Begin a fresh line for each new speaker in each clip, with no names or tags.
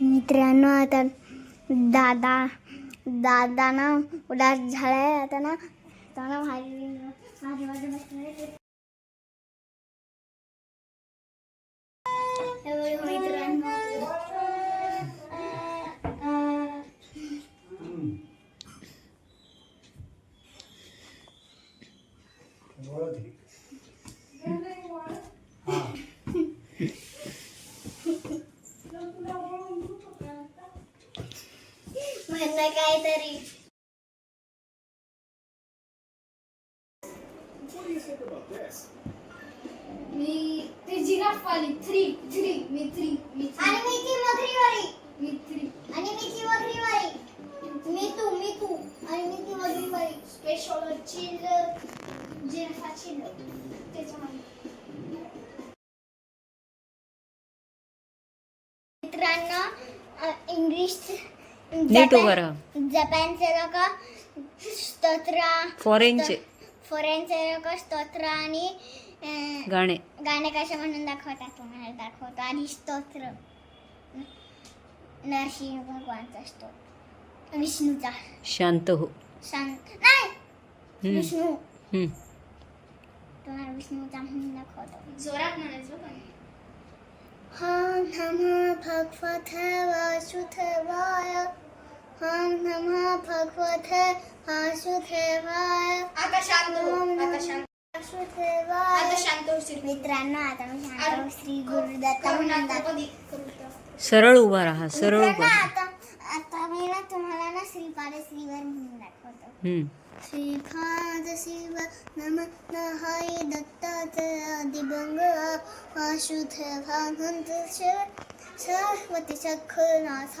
मित्रांनो आता दादा दादा ना उदास झालाय आता ना। भाजी मित्रांनो काहीतरी
मी ते जिराफ वाली थ्री थ्री मी थ्री मी
आणि मी ती मगरीवाली
मी थ्री
आणि मी ती मगरीवाली मी तू मी तू. आणि मी ती मगरीवाली
स्पेशल चिल जिराफा चिल त्याच्यामध्ये.
मित्रांनो इंग्लिश
नीट उभं राहा.
जपानचे लोक स्तोत्र
फॉरेनचे
फॉरेनचे लोक स्तोत्र आणि अ,
गाणे.
गाणे कसे म्हणून दाखवतात तुम्हाला? दाखवतो. आधी स्तोत्र. नरसिंह भगवानचा स्तोत्र. विष्णूचा.
शांत हो.
शांत नाही!
हम्म,
विष्णू.
हम्म.
तुम्हाला विष्णूचा म्हणून दाखवतो.
जोरात म्हणायचं पण.
हम नमः भगवते वासुदेवाय. हम नमः भगवते वासुदेवाय
आता शांत हो आता शांत
वासुदेवाय
आता शांत होशील
मित्रांनो आता मी सांगतो श्री गुरुदत्त म्हणून दाखवतो.
कधी करू
सरळ उभा राहा सरळ
मित्रांनो,
उभा
आता आता मी ना तुम्हाला ना श्रीपाद श्रीवर म्हणून दाखवतो
हम्म.
श्रीपाद शिव नम नहाय दत्तात्रय दिबंग वासुदेवानंद शिव सरस्वती सखनाथ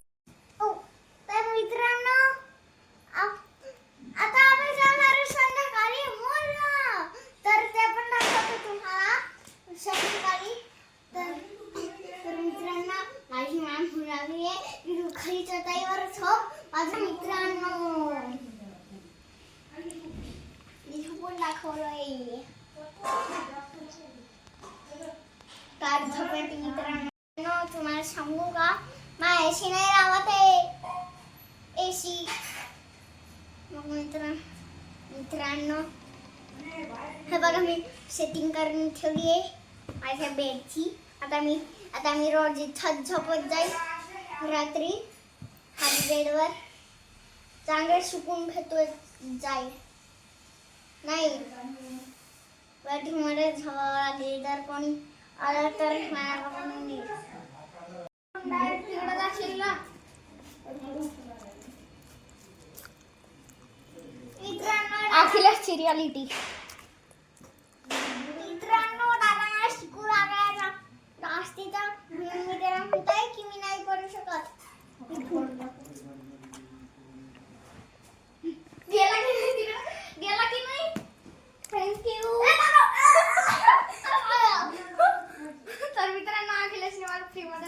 सांगू का? माझ्या नाही लावत आहे. एसी. मग मित्र मित्रांनो. हे बघा मी सेटिंग करून ठेवली आहे माझ्या बेडची आता मी आता मी रोज इथंच झोपत जाईल. रात्री खाली बेडवर. चांगले सुकून घेतो जाईल. नाही. बेडमध्ये झोपावं लागेल तर कोणी आलं तर मला म्हणून येईल
तिकडे जाशील ना
मित्रांनो
अखिलेशची रियालिटी
मित्रांनो दादांना शिकू लागायचा नास्तीचा म्हणून मी त्याला म्हणतोय की मी नाही करू शकत
गेला की नाही तिकडे गेला की नाही
थँक्यू
तर मित्रांनो अखिलेशने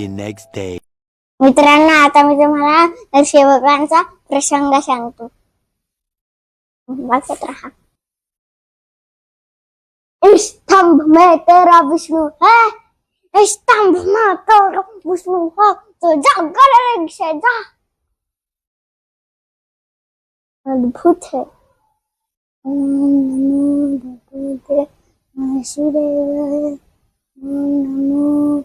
the next day.
मित्रांनो आता मी तुम्हाला सेवकांचा प्रसंग सांगतो. बघत राहा. स्तंभ में तेरा विष्णु है? स्तंभ में तेरा विष्णु है? तो जा गले से जा. अद्भुत है नमो भगवते वासुदेवाय. नमो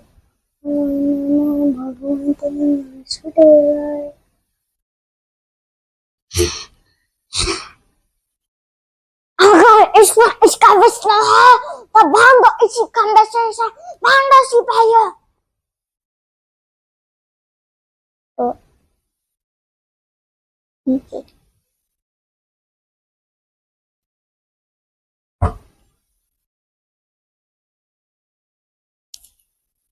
अगर इसमें इसका विष्णु है तो भांगो इसी से से, भांडो सिपाहियों तो ठीक है।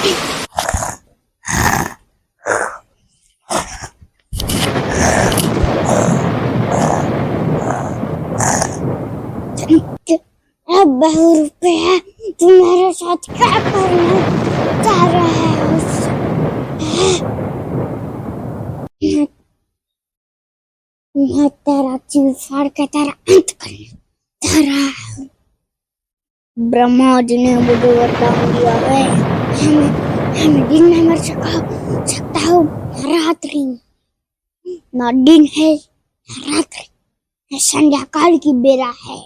Jadi Apa huruf P Cuma ada saat Cara harus Mata racun Farka cara antar Cara Brahma jenis Bodo dia हमें दिन में मर सका सकता हूँ रात्रि ना है रात्रि संध्या काल की बेरा है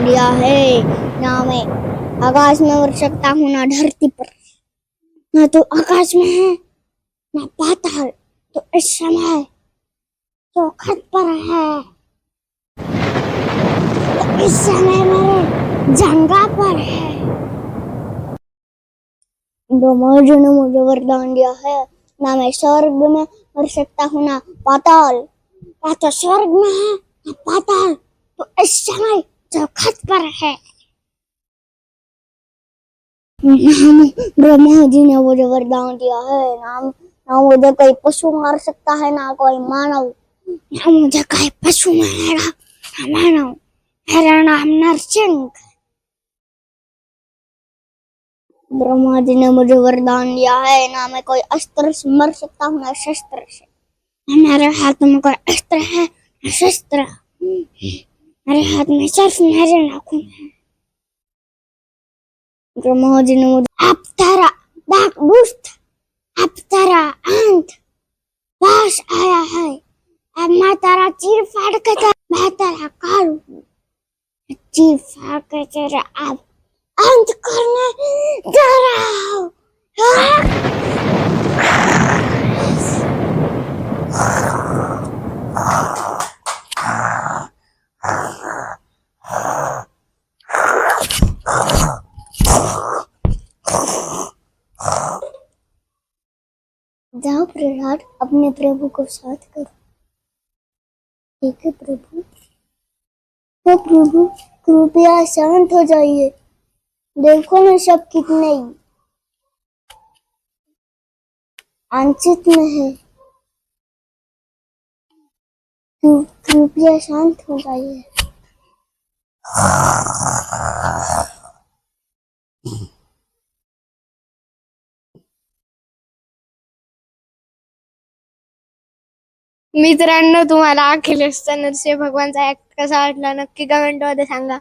दिया है ना मैं आकाश में उड़ सकता हूँ ना धरती पर ना तो आकाश में है ना पाताल तो इस समय तो खत पर है तो इस समय मेरे जंगा पर है। ब्रह्मा जी ने मुझे वरदान दिया है। ना मैं स्वर्ग में मर सकता हूँ, ना पाताल। या तो स्वर्ग में है, ना पाताल। तो इस समय जो खत पर है। ब्रह्मा जी ने मुझे वरदान दिया है। नाम, ना मुझे कोई पशु मार सकता है, ना कोई मानव। ना मुझे कोई पशु मारेगा, ना मानव। मेरा नाम नरसिंह ब्रह्मा जी ने मुझे वरदान दिया है, ना मैं कोई अस्त्र से मर सकता हूँ शस्त्र से। मेरे हाथ में कोई अस्त्र है, ना शस्त्र। मेरे हाथ में सिर्फ़ मेरे नाखून है। ब्रह्मा जी ने मुझे अब तारा डाक दुष्ट अब तारा अंत पास आया है। अब मैं तारा चीर फाड़ के मैं तारा काल। चीर फाड़ के तेरा अब अंत करने जा रहा हूँ? जाओ प्रहलाद, अपने प्रभु को साथ करो। ठीक है प्रभु? तो प्रभु, कृपया शांत हो जाइए। देखो ना सब कितने आंचित में है। कृपया शांत हो जाइए
मित्रांनो तुम्हाला अखिलेशचा नरसिंह भगवानचा ऍक्ट कसा वाटला? नक्की कमेंटमध्ये सांगा.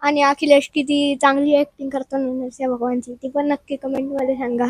आणि अखिलेश किती चांगली ऍक्टिंग करतो ना नरसिंह भगवानची ती पण नक्की कमेंटमध्ये सांगा.